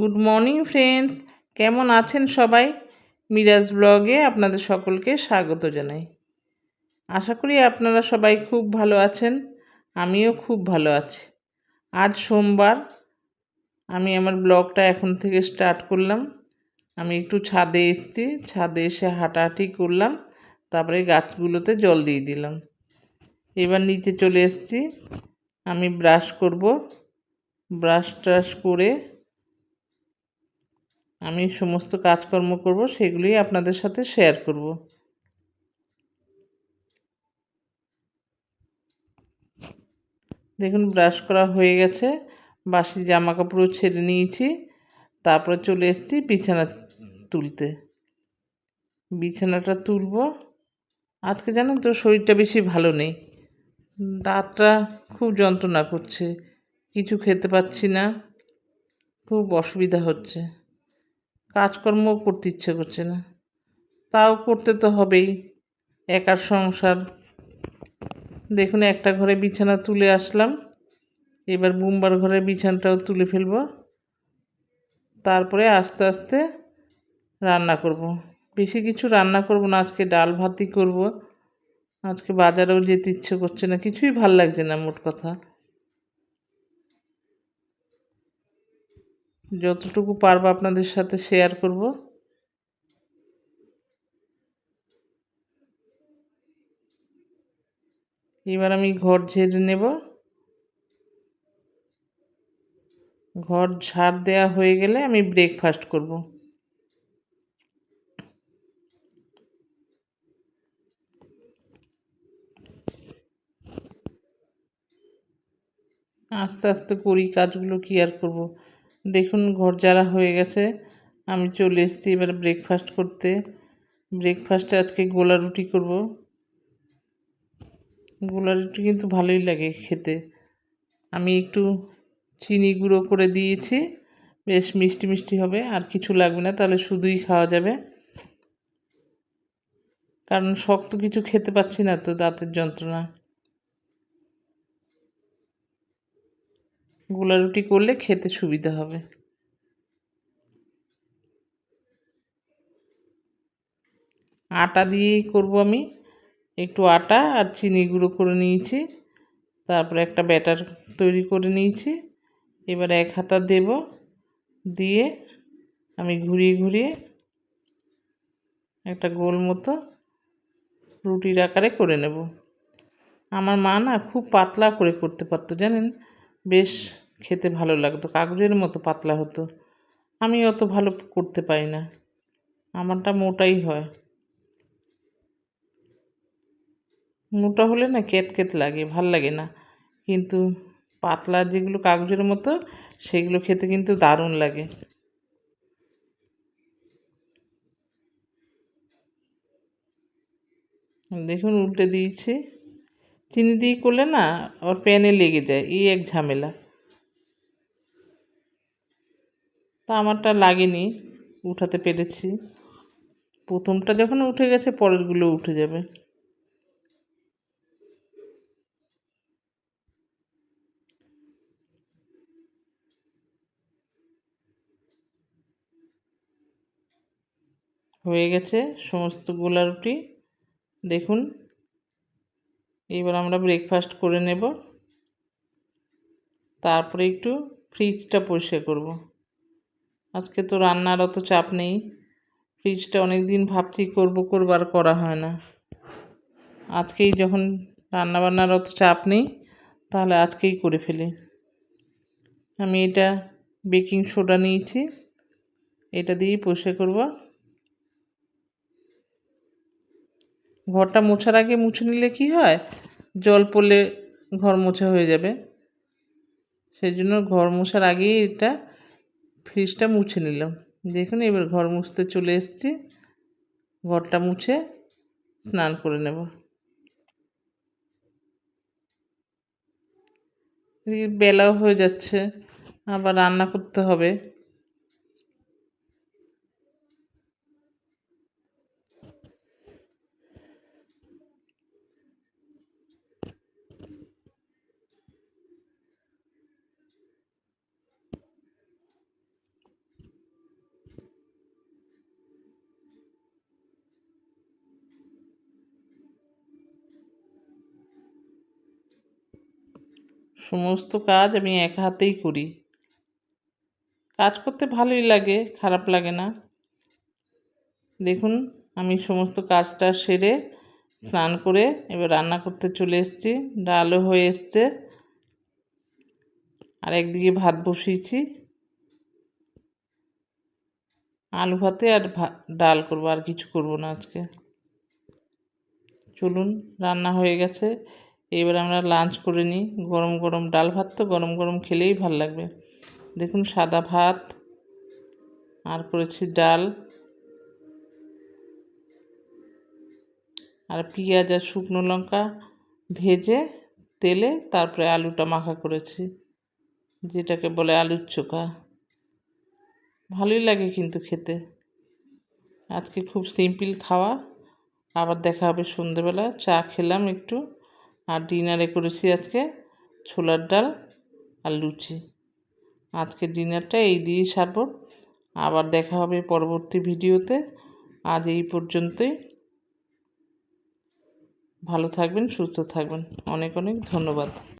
Good morning, friends. কেমন আছেন সবাই? মিরাজ ব্লগে আপনাদের সকলকে স্বাগত জানাই। আশা করি আপনারা সবাই খুব ভালো আছেন, আমিও খুব ভালো আছি। আজ সোমবার, আমি আমার ব্লগটা এখন থেকে স্টার্ট করলাম। আমি একটু ছাদে এসেছি, ছাদে এসে হাঁটাহাঁটি করলাম, তারপরে গাছগুলোতে জল দিয়ে দিলাম। এবার নিচে চলে এসেছি, আমি ব্রাশ করব। ব্রাশ ট্রাশ করে আমি সমস্ত কাজকর্ম করব সেগুলি আপনাদের সাথে শেয়ার করব। দেখুন ব্রাশ করা হয়ে গেছে, বাসি জামা কাপড়ও ছেড়ে নিয়েছি, তারপরে চলে এসেছি বিছানা তুলতে। বিছানাটা তুলব। আজকে জানেন তো, শরীরটা বেশি ভালো নেই। দাঁতটা খুব যন্ত্রণা করছে, কিছু খেতে পাচ্ছি না, খুব অসুবিধা হচ্ছে। কাজকর্ম করতে ইচ্ছে করছে না। তাও করতে তো হবেই, একার সংসার। দেখুন, একটা ঘরে বিছানা তুলে আসলাম। এবার বুম্বার ঘরে বিছানাটাও তুলে ফেলব। তারপরে আস্তে আস্তে রান্না করব। বেশি কিছু রান্না করব না, আজকে ডাল ভাতই করব। আজকে বাজারেও যেতে ইচ্ছে করছে না, কিছুই ভালো লাগছে না, মোট কথা। যতটুকু পারব আপনাদের সাথে শেয়ার করব। এবার আমি ঘর ঝেড়ে নেব। ঘর ঝাড় দেওয়া হয়ে গেলে আমি ব্রেকফাস্ট করব। আস্তে আস্তে করি, কাজগুলো কি আর করব। দেখুন ঘর যারা হয়ে গেছে। আমি চলে এসেছি এবার ব্রেকফাস্ট করতে। ব্রেকফাস্টে আজকে গোলা রুটি করব। গোলা রুটি কিন্তু ভালোই লাগে খেতে। আমি একটু চিনি গুঁড়ো করে দিয়েছি। বেশ মিষ্টি মিষ্টি হবে, আর কিছু লাগবে না, তাহলে শুধুই খাওয়া যাবে। কারণ শক্ত কিছু খেতে পাচ্ছি না, তো দাঁতের যন্ত্রণা। গোলা রুটি করলে খেতে সুবিধা হবে। আটা দিয়েই করব আমি। একটু আটা আর চিনি গুঁড়ো করে নিয়েছি। তারপরে একটা ব্যাটার তৈরি করে নিয়েছি। এবার এক হাতা দেব। দিয়ে আমি ঘুরিয়ে ঘুরিয়ে একটা গোল মতো রুটির আকারে করে নেব। আমার মা না খুব পাতলা করে করতে পারতো, জানেন? বেশ খেতে ভালো লাগতো কাগজের মতো পাতলা হতো। আমি অত ভালো করতে পারি না। আমারটা মোটাই হয়। মোটা হলে না কেত কেত লাগে, ভালো লাগে না। কিন্তু পাতলা যেগুলো কাগজের মতো, সেগুলো খেতে কিন্তু দারুণ লাগে। দেখুন, উল্টে দিয়েছি। চিনি দিয়ে করলে না, ওর প্যানে লেগে যায়, এই এক ঝামেলা। তা আমারটা লাগেনি, উঠাতে পেরেছি। প্রথমটা যখন উঠে গেছে, পরেরগুলো উঠে যাবে। হয়ে গেছে সমস্ত গোলা রুটি। দেখুন, এবার আমরা ব্রেকফাস্ট করে নেব। তারপরে একটু ফ্রিজটা পরিষ্কার করব। আজকে তো রান্নার অত চাপ নেই। ফ্রিজটা অনেক দিন ভাবছি করব, করব আর করা হয় না। আজকেই যখন রান্নাবান্নার অত চাপ নেই, তাহলে আজকেই করে ফেলি। আমি এটা বেকিং সোডা নিয়েছি, এটা দিয়েই পরিষ্কার করব। ঘরটা মোছার আগে মুছে নিলে কি হয়? জল পড়লে ঘর মোছা হয়ে যাবে। সেই জন্য ঘর মোছার আগেই এটা ফ্রিজটা মুছে নিলাম। দেখুন, এবার ঘর মুছতে চলে এসছি। ঘরটা মুছে স্নান করে নেব। বেলাও হয়ে যাচ্ছে, আবার রান্না করতে হবে। সমস্ত কাজ আমি এক হাতেই করি। কাজ করতে ভালোই লাগে, খারাপ লাগে না। দেখুন, আমি সমস্ত কাজটা সেরে, স্নান করে এবার রান্না করতে চলে এসেছি। ডালও হয়ে এসছে। আর একদিকে ভাত বসিয়েছি। আলু ভাতে আর ডাল করব, আর কিছু করব না আজকে। চলুন, রান্না হয়ে গেছে। এবার আমরা লাঞ্চ করে নিই। গরম গরম ডাল ভাত তো গরম গরম খেলেই ভালো লাগবে। দেখুন সাদা ভাত, আর করেছি ডাল, আর পেঁয়াজ আর শুকনো লঙ্কা ভেজে তেলে তারপরে আলুটা মাখা করেছি, যেটাকে বলে আলুর চোখা। ভালোই লাগে কিন্তু খেতে। আজকে খুব সিম্পল খাওয়া। আবার দেখা হবে সন্ধেবেলা চা খেলাম একটু। আর ডিনারে করেছি আজকে ছোলার ডাল আর লুচি। আজকে ডিনারটা এই দিয়েই সারব। আবার দেখা হবে পরবর্তী ভিডিওতে। আজ এই পর্যন্তই। ভালো থাকবেন, সুস্থ থাকবেন। অনেক অনেক ধন্যবাদ।